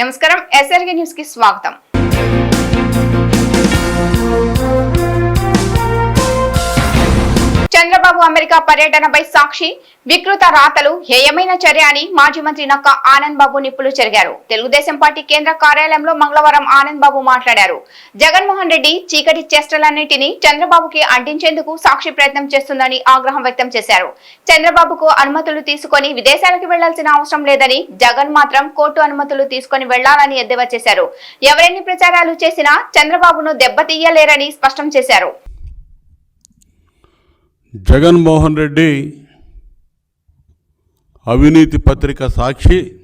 నమస్కారం. ఎస్ఆర్కే న్యూస్కి స్వాగతం. చంద్రబాబు అమెరికా పర్యటనపై సాక్షి వికృత రాతలు హేయమైన చర్య అని మాజీ మంత్రి నక్క ఆనంద్ బాబు నిప్పులు చెరిగారు. తెలుగుదేశం పార్టీ కేంద్ర కార్యాలయంలో మంగళవారం ఆనంద్ బాబు మాట్లాడారు. జగన్మోహన్ రెడ్డి చీకటి చేష్టలన్నింటినీ చంద్రబాబుకి అంటించేందుకు సాక్షి ప్రయత్నం చేస్తుందని ఆగ్రహం వ్యక్తం చేశారు. చంద్రబాబుకు అనుమతులు తీసుకొని విదేశాలకు వెళ్ళాల్సిన అవసరం లేదని జగన్ మాత్రం కోర్టు అనుమతులు తీసుకొని వెళ్ళాలని ఎద్దేవా చేశారు. ఎవరెన్ని ప్రచారాలు చేసినా చంద్రబాబును దెబ్బతీయలేరని స్పష్టం చేశారు. జగన్మోహన్ రెడ్డి అవినీతి పత్రిక సాక్షి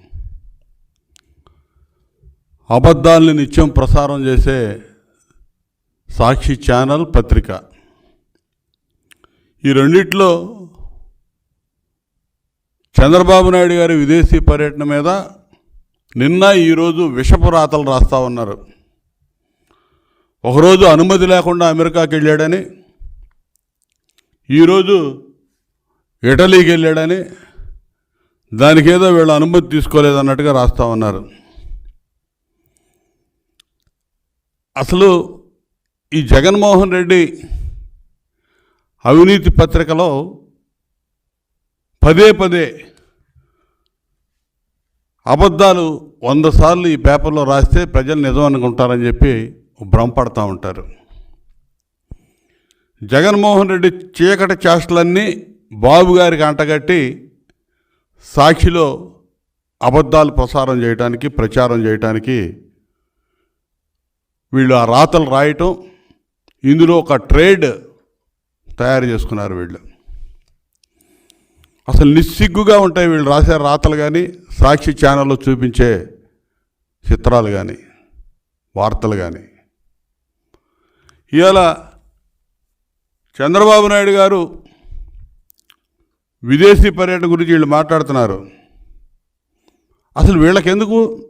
అబద్ధాల్ని నిత్యం ప్రసారం చేసే సాక్షి ఛానల్ పత్రిక. ఈ రెండిట్లో చంద్రబాబు నాయుడు గారి విదేశీ పర్యటన మీద నిన్న ఈరోజు విషపు రాతలు రాస్తా ఉన్నారు. ఒకరోజు అనుమతి లేకుండా అమెరికాకి వెళ్ళాడని ఈరోజు ఇటలీకి వెళ్ళాడని దానికేదో వీళ్ళు అనుమతి తీసుకోలేదన్నట్టుగా రాస్తా ఉన్నారు. అసలు ఈ జగన్మోహన్ రెడ్డి అవినీతి పత్రికలో పదే పదే అబద్ధాలు వంద సార్లు ఈ పేపర్లో రాస్తే ప్రజలు నిజం అనుకుంటారని చెప్పి భ్రమపడతా ఉంటారు. జగన్మోహన్ రెడ్డి చీకటి చేష్టలన్నీ బాబు గారికి అంటగట్టి సాక్షిలో అబద్ధాలు ప్రసారం చేయడానికి ప్రచారం చేయడానికి వీళ్ళు ఆ రాతలు రాయటం ఇందులో ఒక ట్రేడ్ తయారు చేసుకున్నారు వీళ్ళు. అసలు నిస్సిగ్గుగా ఉంటాయి వీళ్ళు రాసే రాతలు కానీ సాక్షి ఛానల్లో చూపించే చిత్రాలు కానీ వార్తలు కానీ ఇవాళ చంద్రబాబు నాయుడు గారు విదేశీ పర్యటన గురించి వీళ్ళు మాట్లాడుతున్నారు. అసలు వీళ్ళకెందుకు?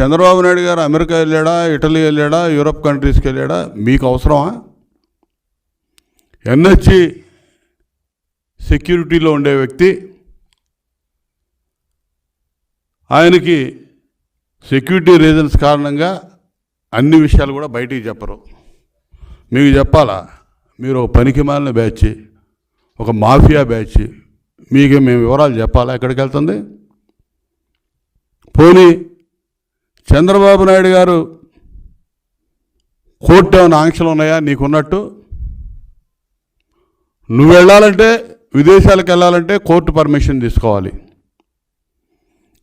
చంద్రబాబు నాయుడు గారు అమెరికా వెళ్ళాడా ఇటలీ వెళ్ళాడా యూరప్ కంట్రీస్కి వెళ్ళాడా? మీకు అవసరమా? ఎన్హెచ్సి సెక్యూరిటీలో ఉండే వ్యక్తి ఆయనకి సెక్యూరిటీ రీజన్స్ కారణంగా అన్ని విషయాలు కూడా బయటికి చెప్పరు. మీకు చెప్పాలా? మీరు ఒక పనికి మాలిన బ్యాచ్ ఒక మాఫియా బ్యాచ్ మీకు మేము వివరాలు చెప్పాలా? ఎక్కడికి వెళ్తుంది? పోనీ చంద్రబాబు నాయుడు గారు కోర్టు ఏమైనా ఆంక్షలు ఉన్నాయా? నీకున్నట్టు? నువ్వు వెళ్ళాలంటే విదేశాలకు వెళ్ళాలంటే కోర్టు పర్మిషన్ తీసుకోవాలి.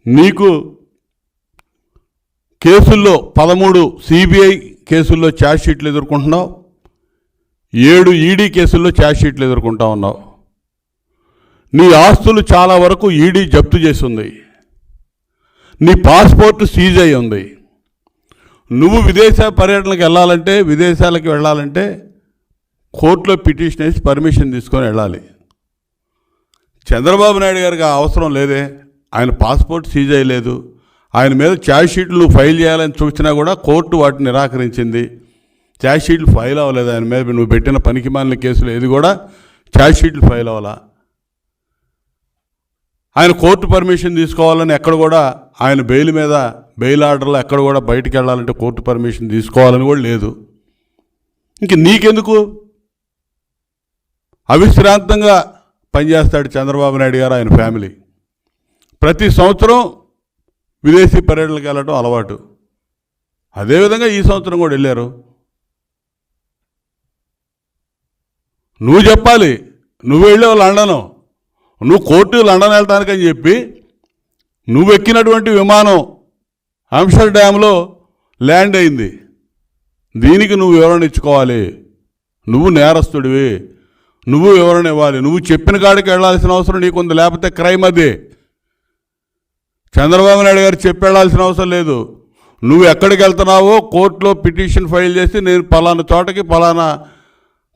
నీకు కేసుల్లో పదమూడు సిబిఐ కేసుల్లో ఛార్జ్ షీట్లు ఎదుర్కొంటున్నావు. ఏడు ఈడీ కేసుల్లో ఛార్జ్షీట్లు ఎదుర్కొంటా ఉన్నావు. నీ ఆస్తులు చాలా వరకు ఈడీ జప్తు చేసింది. నీ పాస్పోర్ట్ సీజ్ అయి ఉంది. నువ్వు విదేశ పర్యటనకు వెళ్ళాలంటే విదేశాలకు వెళ్ళాలంటే కోర్టులో పిటిషన్ వేసి పర్మిషన్ తీసుకొని వెళ్ళాలి. చంద్రబాబు నాయుడు గారికి అవసరం లేదే. ఆయన పాస్పోర్ట్ సీజ్ అయ్యలేదు. ఆయన మీద ఛార్జ్ షీట్లు ఫైల్ చేయాలని చూసినా కూడా కోర్టు వాటిని నిరాకరించింది. ఛార్జ్ షీట్లు ఫైల్ అవ్వలేదు ఆయన మీద. నువ్వు పెట్టిన పనికి మాలిన కేసులు ఏది కూడా ఛార్జ్ షీట్లు ఫైల్ అవ్వాలా? ఆయన కోర్టు పర్మిషన్ తీసుకోవాలని ఎక్కడ కూడా ఆయన బెయిల్ మీద బెయిల్ ఆర్డర్లో ఎక్కడ కూడా బయటికి వెళ్ళాలంటే కోర్టు పర్మిషన్ తీసుకోవాలని కూడా లేదు. ఇంక నీకెందుకు? అవిశ్రాంతంగా పనిచేస్తాడు చంద్రబాబు నాయుడు గారు ఆయన ఫ్యామిలీ. ప్రతి సంవత్సరం విదేశీ పర్యటనలకు వెళ్ళడం అలవాటు. అదేవిధంగా ఈ సంవత్సరం కూడా వెళ్ళారు. నువ్వు చెప్పాలి నువ్వు వెళ్ళావు లండను నువ్వు కోర్టు లండన్ వెళ్ళటానికని చెప్పి నువ్వు ఎక్కినటువంటి విమానం అంశర్ డ్యామ్లో ల్యాండ్ అయింది. దీనికి నువ్వు వివరణ ఇచ్చుకోవాలి. నువ్వు నేరస్తుడివి. నువ్వు వివరణ ఇవ్వాలి. నువ్వు చెప్పిన కాడికి వెళ్ళాల్సిన అవసరం నీకుంది లేకపోతే క్రైమ్ అది. చంద్రబాబు నాయుడు గారు చెప్పి వెళ్ళాల్సిన అవసరం లేదు. నువ్వు ఎక్కడికి వెళ్తున్నావో కోర్టులో పిటిషన్ ఫైల్ చేసి నేను పలానా చోటకి పలానా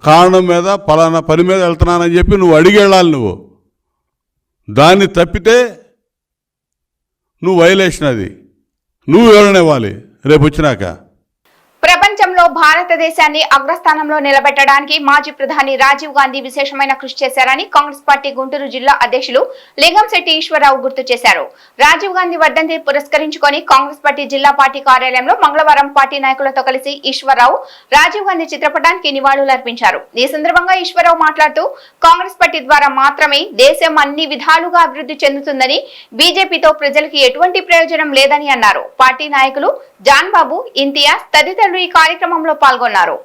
కారణం మీద పలానా పని మీద వెళ్తున్నానని చెప్పి నువ్వు అడిగి వెళ్ళాలి నువ్వు. దాన్ని తప్పితే నువ్వు వైలేషన్ అది. నువ్వు ఎవరినివ్వాలి ఇవ్వాలి రేపు వచ్చినాక. ప్రపంచంలో భారతదేశాన్ని అగ్రస్థానంలో నిలబెట్టడానికి మాజీ ప్రధాని రాజీవ్ గాంధీ విశేషమైన కృషి చేశారని కాంగ్రెస్ పార్టీ గుంటూరు జిల్లా అధ్యక్షులు లింగంశెట్టి ఈశ్వరరావు గుర్తు చేశారు. రాజీవ్ గాంధీ వర్ధంతి పురస్కరించుకొని కాంగ్రెస్ పార్టీ జిల్లా పార్టీ కార్యాలయంలో మంగళవారం పార్టీ నాయకులతో కలిసి ఈశ్వరరావు రాజీవ్ గాంధీ చిత్రపటానికి నివాళులర్పించారు ఈ సందర్భంగా ఈశ్వరరావు మాట్లాడుతూ కాంగ్రెస్ పార్టీ ద్వారా మాత్రమే దేశం అన్ని విధాలుగా అభివృద్ధి చెందుతుందని బీజేపీతో ప్రజలకు ఎటువంటి ప్రయోజనం లేదని అన్నారు. పార్టీ నాయకులు జాన్ బాబు ఇంతియాజ్ తదితరులు ఈ కార్యక్రమంలో పాల్గొన్నారు.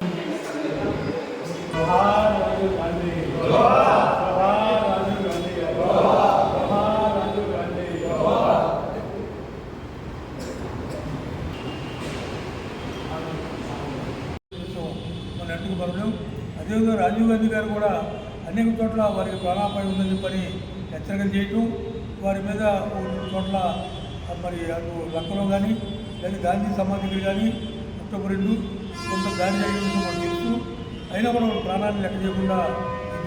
పడడం అదేవిధంగా రాజీవ్ గాంధీ గారు కూడా అనేక చోట్ల వారికి ప్రాణాపాయం ఉందని చెప్పని హెచ్చరికలు చేయటం వారి మీద చోట్ల మరి అటు లంకలో కానీ లేదా గాంధీ సమాధి దగ్గర కానీ అక్టోబర్ రెండు కొంత దాడి జరిగిన మనకు తెలుసు. అయినా కూడా వారు ప్రాణాన్ని లెక్క చేయకుండా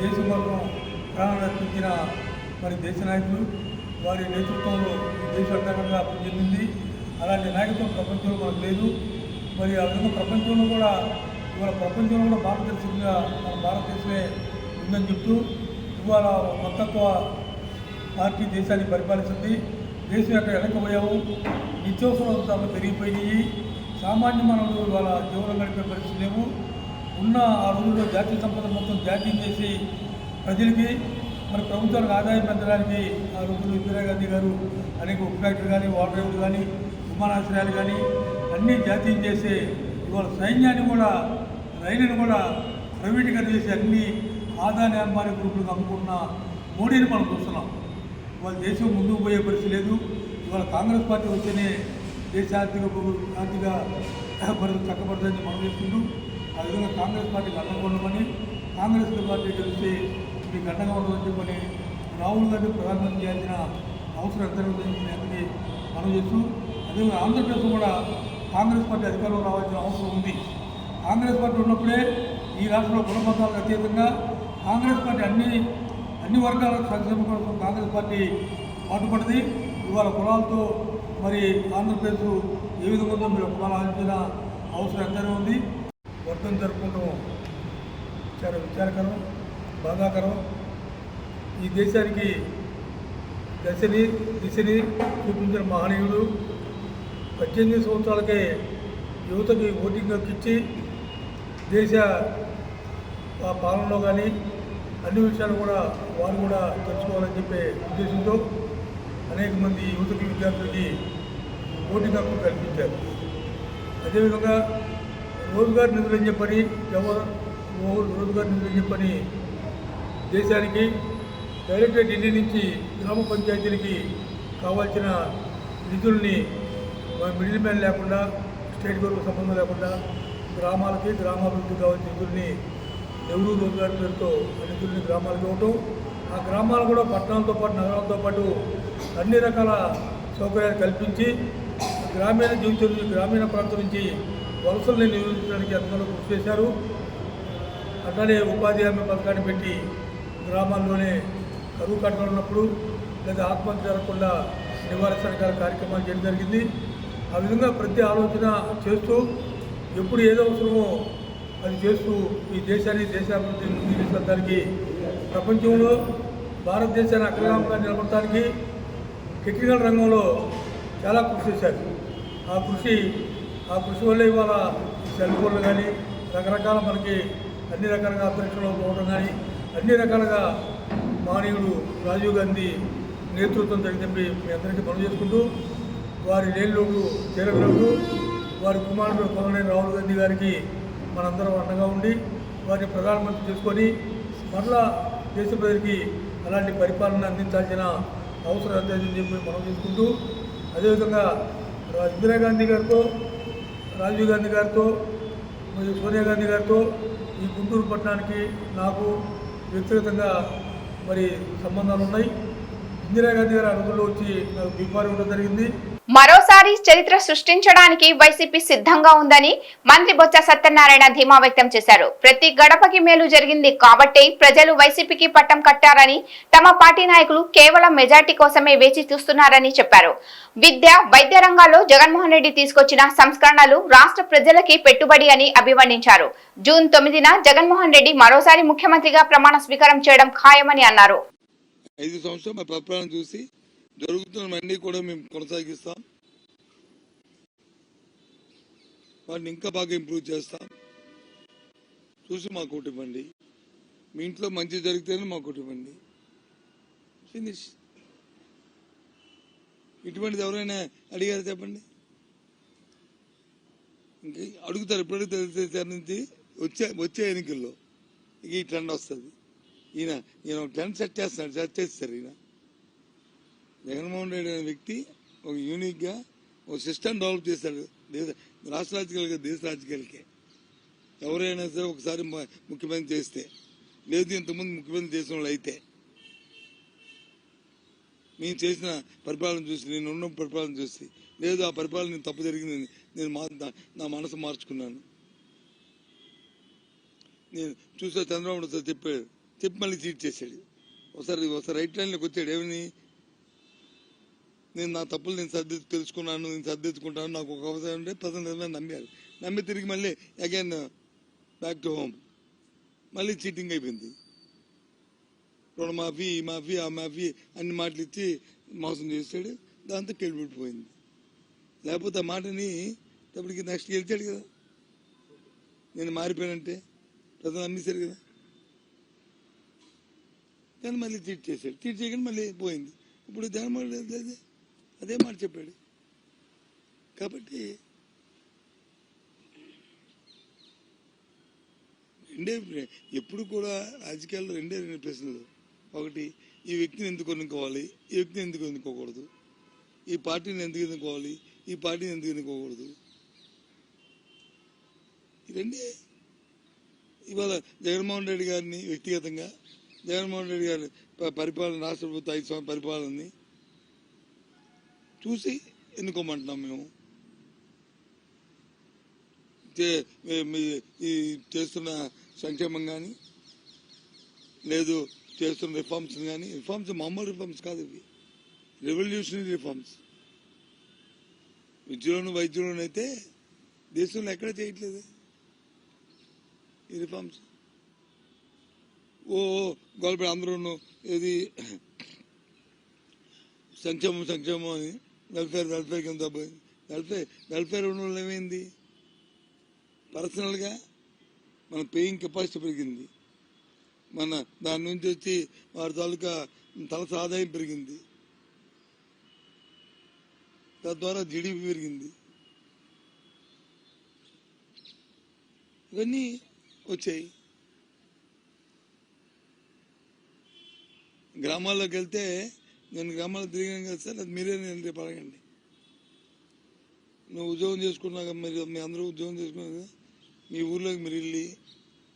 దేశం కోసం ప్రాణాలు అర్పించిన మరి దేశ నాయకులు వారి నేతృత్వంలో దేశ అర్థకంగా అభివృద్ధి చెందింది అలాంటి నాయకత్వం ప్రపంచంలో మనకు లేదు. మరి ఆ విధంగా ప్రపంచంలో కూడా ఇవాళ ప్రపంచంలో కూడా భారతదేశంగా మన భారతదేశమే ఉందని చెప్తూ ఇవాళ మతత్వ పార్టీ దేశాన్ని పరిపాలిస్తుంది. దేశం యొక్క వెనకపోయాము నిత్యవసరం పెరిగిపోయినాయి. సామాన్య మానవుడు ఇవాళ జీవనం గడిపే పరిస్థితి లేవు. ఉన్న ఆ రోజుల్లో జాతీయ సంపద మొత్తం జాతీయం చేసి ప్రజలకి మరి ప్రభుత్వానికి ఆదాయం పెంచడానికి ఆ రోజుల్లో ఇందిరాగాంధీ గారు అనేక ఉప్ ఫ్యాక్టరీ కానీ వాటర్ రైలు కానీ విమానాశ్రయాలు కానీ అన్నీ జాతీయం చేసే ఇవాళ సైన్యాన్ని కూడా రైలుని కూడా ప్రైవేటీకరణ చేసి అన్ని ఆదాయ అంబానీ గ్రూపులకు అమ్ముకున్న మోడీని మనం చూస్తున్నాం. ఇవాళ దేశం ముందుకు పోయే పరిస్థితి లేదు. ఇవాళ కాంగ్రెస్ పార్టీ వచ్చేనే దేశ ఆర్థిక ఆర్థిక పరిస్థితి చక్కబడుతుందని మనం చేసుకుంటూ ఆ విధంగా కాంగ్రెస్ పార్టీకి అండగా ఉండమని కాంగ్రెస్ పార్టీ గెలిస్తే మీకు అండగా ఉండదని చెప్పని రాహుల్ గాంధీ ప్రధానమంత్రి చేయాల్సిన అవసరం ఎంతైనా లేదని మనం చేస్తూ అదేవిధంగా ఆంధ్రప్రదేశ్ కూడా కాంగ్రెస్ పార్టీ అధికారంలో రావాల్సిన అవసరం ఉంది. కాంగ్రెస్ పార్టీ ఉన్నప్పుడే ఈ రాష్ట్రంలో కులమతాలకు అతీతంగా కాంగ్రెస్ పార్టీ అన్ని అన్ని వర్గాల సంక్షేమ కోసం కాంగ్రెస్ పార్టీ పాటుపడింది. ఇవాళ కులాలతో మరి ఆంధ్రప్రదేశ్ ఏ విధంగా ఉందో మీరు ఆలోచించిన అవసరం ఎంతనే ఉంది? వర్ధం జరుపుకుంటాం. చాలా విచారకరం బాధాకరం. ఈ దేశానికి దశని దిశని చూపించిన మహనీయుడు పద్దెనిమిది సంవత్సరాలకే యువతకి ఓటింగ్ ఇచ్చి దేశ ఆ పాలనలో కానీ అన్ని విషయాలు కూడా వారు కూడా తెలుసుకోవాలని చెప్పే ఉద్దేశంతో అనేక మంది యువతకి విద్యార్థులకి పోటీ హక్కు కల్పించారు. అదేవిధంగా రోజుగారు నిధులు అని చెప్పని జవహర్ రోజుగారు నిధులు అని చెప్పని దేశానికి డైరెక్ట్గా ఢిల్లీ నుంచి గ్రామ పంచాయతీలకి కావాల్సిన నిధుల్ని మిడిల్ మ్యాన్ లేకుండా స్టేట్ గవర్నమెంట్ సంబంధం లేకుండా గ్రామాలకి గ్రామాభివృద్ధి కావాల్సిన నిధుల్ని నెహ్రూ రోజుగారి పేరుతో ఆ నిధుల్ని గ్రామాలకు ఇవ్వటం ఆ గ్రామాలు కూడా పట్టణాలతో పాటు నగరాలతో పాటు అన్ని రకాల సౌకర్యాలు కల్పించి గ్రామీణ జీవితం నుంచి గ్రామీణ ప్రాంతం నుంచి వలసల్ని నిరోధించడానికి అందరూ కృషి చేశారు. అట్లానే ఉపాధి హామీ పథకాన్ని పెట్టి గ్రామాల్లోనే కరువు కట్టలు ఉన్నప్పుడు లేదా ఆత్మహత్య జరగకుండా నివారించడానికి కార్యక్రమాలు చేయడం జరిగింది. ఆ విధంగా ప్రతి ఆలోచన చేస్తూ ఎప్పుడు ఏదో అవసరమో అది చేస్తూ ఈ దేశాన్ని దేశాభివృద్ధి తీసుకెళ్ళడానికి ప్రపంచంలో భారతదేశాన్ని అగ్రగామంగా నిలబడటానికి టెక్నికల్ రంగంలో చాలా కృషి చేశారు. ఆ కృషి ఆ కృషి వల్ల ఇవాళ సెల్ ఫోన్లు కానీ రకరకాల మనకి అన్ని రకాలుగా అంతరిక్షంలో పోవడం కానీ అన్ని రకాలుగా మానవుడు రాజీవ్ గాంధీ నేతృత్వం జరిగిందని మీ అందరికీ పనులు చేసుకుంటూ వారి లేనిలోకి చేరగలరు వారి కుమారుడు కొనలేని రాహుల్ గాంధీ గారికి మనందరం అండగా ఉండి వారిని ప్రధానమంత్రి చేసుకొని మరలా దేశ ప్రజలకి అలాంటి పరిపాలన అందించాల్సిన అవసరం ఎంతైందని చెప్పి మనం చేసుకుంటూ అదేవిధంగా ఇందిరాగాంధీ గారితో రాజీవ్ గాంధీ గారితో మరియు సోనియా గాంధీ గారితో ఈ గుంటూరు పట్టణానికి నాకు వ్యక్తిగతంగా మరి సంబంధాలు ఉన్నాయి. ఇందిరాగాంధీ గారు అడుగుల్లో వచ్చి నాకు దీపాలు ఇవ్వడం జరిగింది. మరోసారి చరిత్ర సృష్టించడానికి వైసీపీ సిద్ధంగా ఉందని మంత్రి బొత్స సత్యనారాయణ ధీమా వ్యక్తం చేశారు. ప్రతి గడపకి మేలు జరిగింది కాబట్టి ప్రజలు వైసీపీకి పట్టం కట్టారని తమ పార్టీ నాయకులు కేవలం మెజార్టీ కోసమే వేచి చూస్తున్నారని చెప్పారు. విద్య వైద్య రంగాల్లో జగన్మోహన్ రెడ్డి తీసుకొచ్చిన సంస్కరణలు రాష్ట్ర ప్రజలకి పెట్టుబడి అని అభివర్ణించారు. జూన్ తొమ్మిదిన జగన్మోహన్ రెడ్డి మరోసారి ముఖ్యమంత్రిగా ప్రమాణ స్వీకారం చేయడం ఖాయమని అన్నారు. ఐదు సంవత్సరం మా చూసి జరుగుతున్నవన్నీ కూడా మేము కొనసాగిస్తాం. వాటిని ఇంకా బాగా ఇంప్రూవ్ చేస్తాం. చూసి మాకు ఒకటి ఇవ్వండి. మీ ఇంట్లో మంచి జరిగితేనే మాకు ఒకటి ఇవ్వండి. ఫినిష్ ఇటువంటిది ఎవరైనా అడిగారు చెప్పండి? ఇంక అడుగుతారు ఎప్పుడు అడుగుతారు నుంచి వచ్చే వచ్చే ఎన్నికల్లో. ఈ ట్రెండ్ వస్తుంది. ఈయన ఈయన ఒక ట్రెండ్ సెట్ చేస్తున్నాడు సెట్ చేస్తారు ఈయన. జగన్మోహన్ రెడ్డి అనే వ్యక్తి ఒక యూనిక్గా ఒక సిస్టమ్ డెవలప్ చేశాడు దేశ రాష్ట్ర రాజకీయాలకి దేశ రాజకీయాలకే. ఎవరైనా సరే ఒకసారి ముఖ్యమంత్రి చేస్తే లేదు ఇంతకుముందు ముఖ్యమంత్రి చేసిన వాళ్ళు అయితే మేము చేసిన పరిపాలన చూసి నేను ఉన్న పరిపాలన చూసి లేదు ఆ పరిపాలన నేను తప్పు జరిగింది నేను మా నా- మనసు మార్చుకున్నాను. నేను చూసా చంద్రబాబు సార్ చెప్పాడు. చెప్పి మళ్ళీ చీట్ చేశాడు. ఒకసారి ఒకసారి రైట్ లైన్లోకి వచ్చాడు. ఏమని? నేను నా తప్పులు నేను సర్ది తెలుసుకున్నాను నేను సర్దిద్దుకుంటాను నాకు ఒక అవసరం ఉంటే ప్రజలు ఏమైనా నమ్మారు నమ్మి తిరిగి మళ్ళీ అగైన్ బ్యాక్ టు హోమ్ మళ్ళీ చీటింగ్ అయిపోయింది. రుణమాఫీ ఈ మాఫీ ఆ మాఫీ అన్ని మాటలు ఇచ్చి మోసం చేస్తాడు. దాంతో కెళ్ళిపెట్టిపోయింది లేకపోతే ఆ మాటని ఇప్పటికి నెక్స్ట్ గెలిచాడు కదా. నేను మారిపోయానంటే ప్రజలు నమ్మేశారు కదా. కానీ మళ్ళీ చీట్ చేశాడు. చీట్ చేయగానే మళ్ళీ పోయింది. ఇప్పుడు జగన్మోహన్ అదే మాట చెప్పాడు. కాబట్టి రెండే ఎప్పుడు కూడా రాజకీయాల్లో రెండే రెండు ప్రశ్నలు. ఒకటి ఈ వ్యక్తిని ఎందుకు ఎన్నుకోవాలి? ఈ వ్యక్తిని ఎందుకు ఎన్నుకోకూడదు? ఈ పార్టీని ఎందుకు ఎన్నుకోవాలి? ఈ పార్టీని ఎందుకు ఎన్నుకోకూడదు? ఈ రెండే. ఇవాళ జగన్మోహన్ రెడ్డి గారిని వ్యక్తిగతంగా జగన్మోహన్ రెడ్డి గారి పరిపాలన రాష్ట్ర ప్రభుత్వ ఐదు సంవత్సరాల పరిపాలనని చూసి ఎన్నుకోమంటున్నాం మేము. చే- మీ- చేస్తున్న సంక్షేమం కానీ లేదు చేస్తున్న రిఫార్మ్స్ కానీ రిఫార్మ్స్ మామూలు రిఫార్మ్స్ కాదు ఇవి. Revolutionary reforms. విద్యలోను వైద్యులను అయితే దేశంలో ఎక్కడ చేయట్లేదు ఈ రిఫార్మ్స్. ఓ గోల్పేట అందరూ ఇది సంక్షేమం సంక్షేమం అని వెల్ఫేర్ వెల్ఫేర్ కింద పోయింది వెల్ఫేర్ వెల్ఫేర్ ఉన్న వాళ్ళు ఏమైంది? పర్సనల్గా మన పేయింగ్ కెపాసిటీ పెరిగింది. మన దాని నుంచి వచ్చి వారి తాలూకా తలస ఆదాయం పెరిగింది. తద్వారా జీడిపి పెరిగింది. ఇవన్నీ వచ్చాయి. గ్రామాల్లోకి వెళ్తే నేను గ్రామాలు తిరిగాను కదా సార్ అది మీరే నేను రేపు అడగండి. నువ్వు ఉద్యోగం చేసుకున్నాక మీరు మీ అందరూ ఉద్యోగం చేసుకున్నారు మీ ఊర్లోకి మీరు వెళ్ళి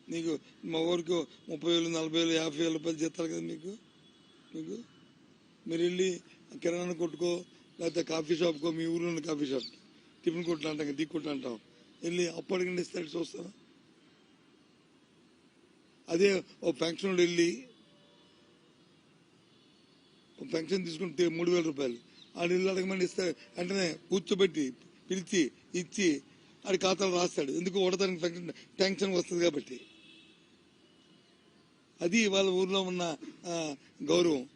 నీకు మా ఊరికి ముప్పై వేలు నలభై వేలు యాభై వేల రూపాయలు చేస్తారు కదా మీకు? మీకు? మీరు వెళ్ళి కిరాణా కొట్టుకో లేకపోతే కాఫీ షాప్కో మీ ఊర్లో ఉన్న కాఫీ షాప్ టిఫిన్ కొట్లు అంటాం దిక్కు కొట్లు అంటాం. వెళ్ళి అప్పటికి అడగండి ఇస్తాడు చూస్తారా అదే ఓ ఫంక్షన్ వెళ్ళి పెన్షన్ తీసుకుంటే మూడు వేల రూపాయలు. ఆడు ఇల్లు అడగమని ఇస్తే వెంటనే కూర్చోబెట్టి పిలిచి ఇచ్చి ఆడి ఖాతాలో రాస్తాడు. ఎందుకు ఓడతానికి పెన్షన్ టెన్షన్ వస్తుంది కాబట్టి. అది వాళ్ళ ఊర్లో ఉన్న గౌరవం.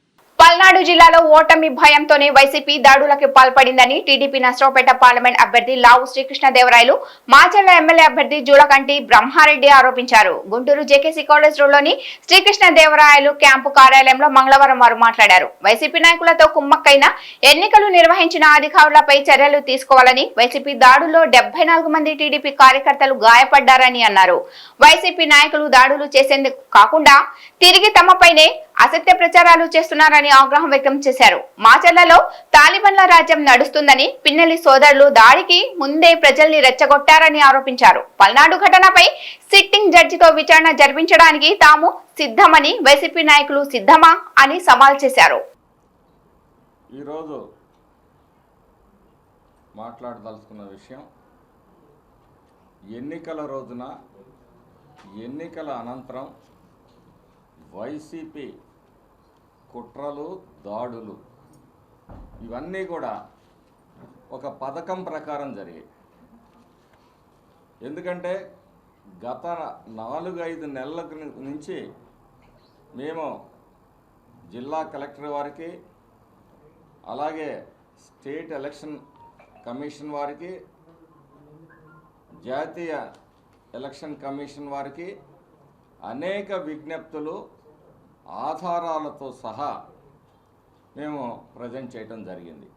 పల్నాడు జిల్లాలో ఓటమి భయంతోనే వైసీపీ దాడులకు పాల్పడిందని టీడీపీ నష్టపేట పార్లమెంట్ అభ్యర్థి లావు శ్రీకృష్ణదేవరాయలు మాచర్ల ఎమ్మెల్యే అభ్యర్థి జూలకంటి బ్రహ్మారెడ్డి ఆరోపించారు. గుంటూరు జేకేసీ కాలేజ్ రోడ్లోని శ్రీకృష్ణదేవరాయలు క్యాంపు కార్యాలయంలో మంగళవారం వారు మాట్లాడారు. వైసీపీ నాయకులతో కుమ్మక్కైన ఎన్నికలు నిర్వహించిన అధికారులపై చర్యలు తీసుకోవాలని వైసీపీ దాడుల్లో డెబ్బై నాలుగు మంది టీడీపీ కార్యకర్తలు గాయపడ్డారని అన్నారు. వైసీపీ నాయకులు దాడులు చేసేందుకు కాకుండా తిరిగి తమపైనే అసత్య ప్రచారాలు చేస్తున్నారని ఆగ్రహం వ్యక్తం చేశారు. మాచర్లలో తాలిబన్ల రాజ్యం నడుస్తుందని పిన్నెల్లి సోదరులు దాడికి ముందే ప్రజల్ని రెచ్చగొట్టారని ఆరోపించారు. పల్నాడు ఘటనపై సిట్టింగ్ జడ్జితో విచారణ జరిపించడానికి తాము సిద్ధమని వైసీపీ నాయకులు సిద్ధమా అని సవాల్ చేశారు. ఈరోజు మాట్లాడదలుచుకున్న విషయం ఎన్నికల రోజున ఎన్నికల అనంతరం వైసీపీ కుట్రలు దాడులు ఇవన్నీ కూడా ఒక పథకం ప్రకారం జరిగాయి. ఎందుకంటే గత నాలుగు ఐదు నెలల నుంచి మేము జిల్లా కలెక్టర్ వారికి అలాగే స్టేట్ ఎలక్షన్ కమిషన్ వారికి జాతీయ ఎలక్షన్ కమిషన్ వారికి అనేక విజ్ఞప్తులు ఆధారాలతో సహా మేము ప్రజెంట్ చేయటం జరిగింది.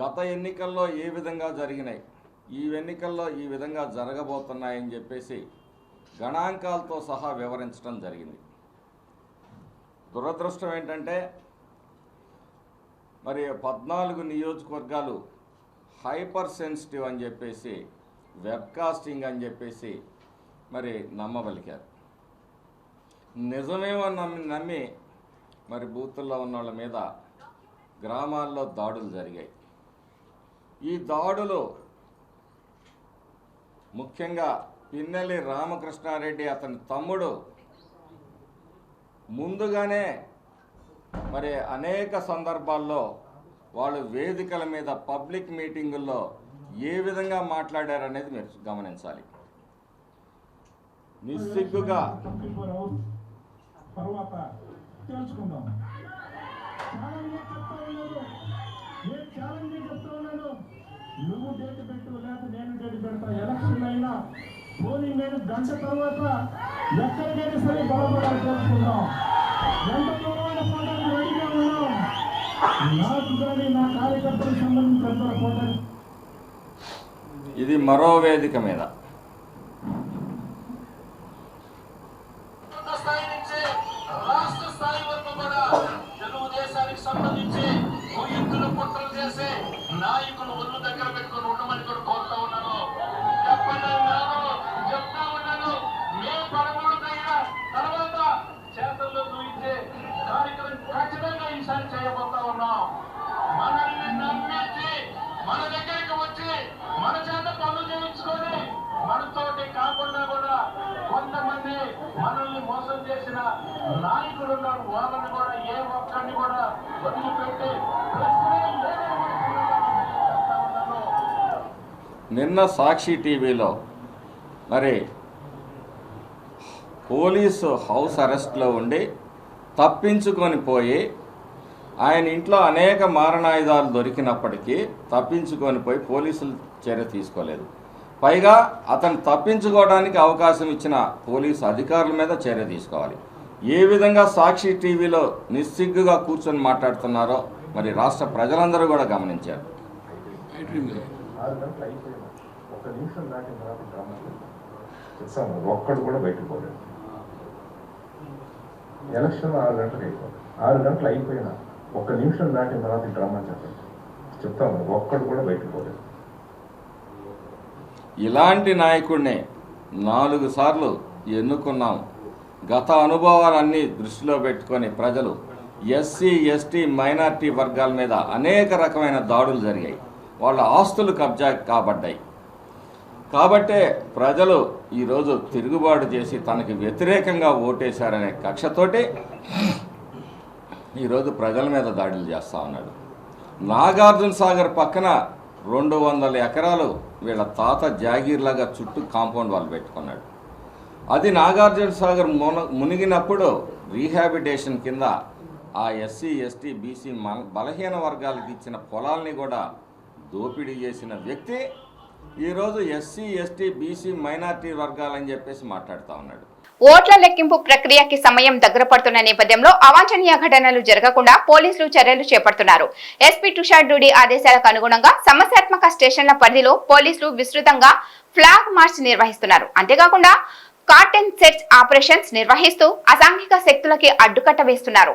గత ఎన్నికల్లో ఏ విధంగా జరిగినాయి ఈ ఎన్నికల్లో ఈ విధంగా జరగబోతున్నాయని చెప్పేసి గణాంకాలతో సహా వివరించడం జరిగింది. దురదృష్టం ఏంటంటే మరి పద్నాలుగు నియోజకవర్గాలు హైపర్ సెన్సిటివ్ అని చెప్పేసి వెబ్కాస్టింగ్ అని చెప్పేసి మరి నమ్మబలికారు. నిజమేమో నమ్మి నమ్మి మరి బూతుల్లో ఉన్న వాళ్ళ మీద గ్రామాల్లో దాడులు జరిగాయి. ఈ దాడులు ముఖ్యంగా పిన్నెల్లి రామకృష్ణారెడ్డి అతని తమ్ముడు ముందుగానే మరి అనేక సందర్భాల్లో వాళ్ళు వేదికల మీద పబ్లిక్ మీటింగుల్లో ఏ విధంగా మాట్లాడారనేది మీరు గమనించాలి. నిస్సిగ్గుగా తర్వాత తెలుసుకుందాం. ఛాలెంజ్ చెప్తా ఉన్నాను నేను ఛాలెంజ్ చెప్తా ఉన్నాను. నువ్వు డేట్ పెట్టు లేదా నేను డేట్ పెడతా. ఎలక్షన్ అయినా పోలింగ్ అయిన గంట తర్వాత ఎక్కడికైనా సరే బలపడాలి తెలుసుకుందాం ఎంత దూరమైన పోటానికి రెడీగా ఉన్నాం నాకు కానీ నా కార్యకర్తలకు సంబంధించిన పోటానికి ఇది మరో వేదిక మీద. నిన్న సాక్షి టీవీలో మరి పోలీసు హౌస్ అరెస్ట్లో ఉండి తప్పించుకొని పోయి ఆయన ఇంట్లో అనేక మారణాయుధాలు దొరికినప్పటికీ తప్పించుకొని పోయి పోలీసులు చర్య తీసుకోలేదు. పైగా అతను తప్పించుకోవడానికి అవకాశం ఇచ్చిన పోలీసు అధికారుల మీద చర్య తీసుకోవాలి. ఏ విధంగా సాక్షి టీవీలో నిస్సిగ్గుగా కూర్చొని మాట్లాడుతున్నారో మరి రాష్ట్ర ప్రజలందరూ కూడా గమనించారు. ఒక్కడు కూడా బయటకు పోలేదు. ఎలక్షన్ ఆరు గంటలకు అయిపోయింది. ఆరు గంటలు అయిపోయినా ఒక నిమిషం దాటిన తర్వాత డ్రామా చెప్పండి. చెప్తాను ఒక్కడు కూడా బయటకు పోలేదు. ఇలాంటి నాయకుడిని నాలుగు సార్లు ఎన్నుకున్నాం. గత అనుభవాలన్నీ దృష్టిలో పెట్టుకొని ప్రజలు ఎస్సీ ఎస్టీ మైనార్టీ వర్గాల మీద అనేక రకమైన దాడులు జరిగాయి. వాళ్ళ ఆస్తులు కబ్జా కాబడ్డాయి. కాబట్టే ప్రజలు ఈరోజు తిరుగుబాటు చేసి తనకి వ్యతిరేకంగా ఓటేశారనే కక్షతోటి ఈరోజు ప్రజల మీద దాడులు చేస్తూ ఉన్నాడు. నాగార్జున సాగర్ పక్కన రెండు వందల ఎకరాలు వీళ్ళ తాత జాగీర్లాగా చుట్టూ కాంపౌండ్ వాళ్ళు పెట్టుకున్నాడు. అది నాగార్జున సాగర్ మున మునిగినప్పుడు రీహాబిటేషన్ కింద ఆ ఎస్సీ ఎస్టీ బీసీ బలహీన వర్గాలకు ఇచ్చిన పొలాల్ని కూడా దోపిడీ చేసిన వ్యక్తి ఈరోజు ఎస్సీ ఎస్టీ బీసీ మైనార్టీ వర్గాలని చెప్పేసి మాట్లాడుతూ ఉన్నాడు. ఓట్ల లెక్కింపు ప్రక్రియకి సమయం దగ్గర పడుతున్న నేపథ్యంలో అవాంఛనీయ ఘటనలు జరగకుండా పోలీసులు చర్యలు చేపడుతున్నారు. ఎస్పీ తుషార్ డూడి ఆదేశాలకు అనుగుణంగా సమస్యాత్మక స్టేషన్ల పరిధిలో పోలీసులు విస్తృతంగా ఫ్లాగ్ మార్చ్ నిర్వహిస్తున్నారు. అంతేకాకుండా కార్టెన్ సెట్స్ ఆపరేషన్స్ నిర్వహిస్తూ అసాంఘిక శక్తులకి అడ్డుకట్ట వేస్తున్నారు.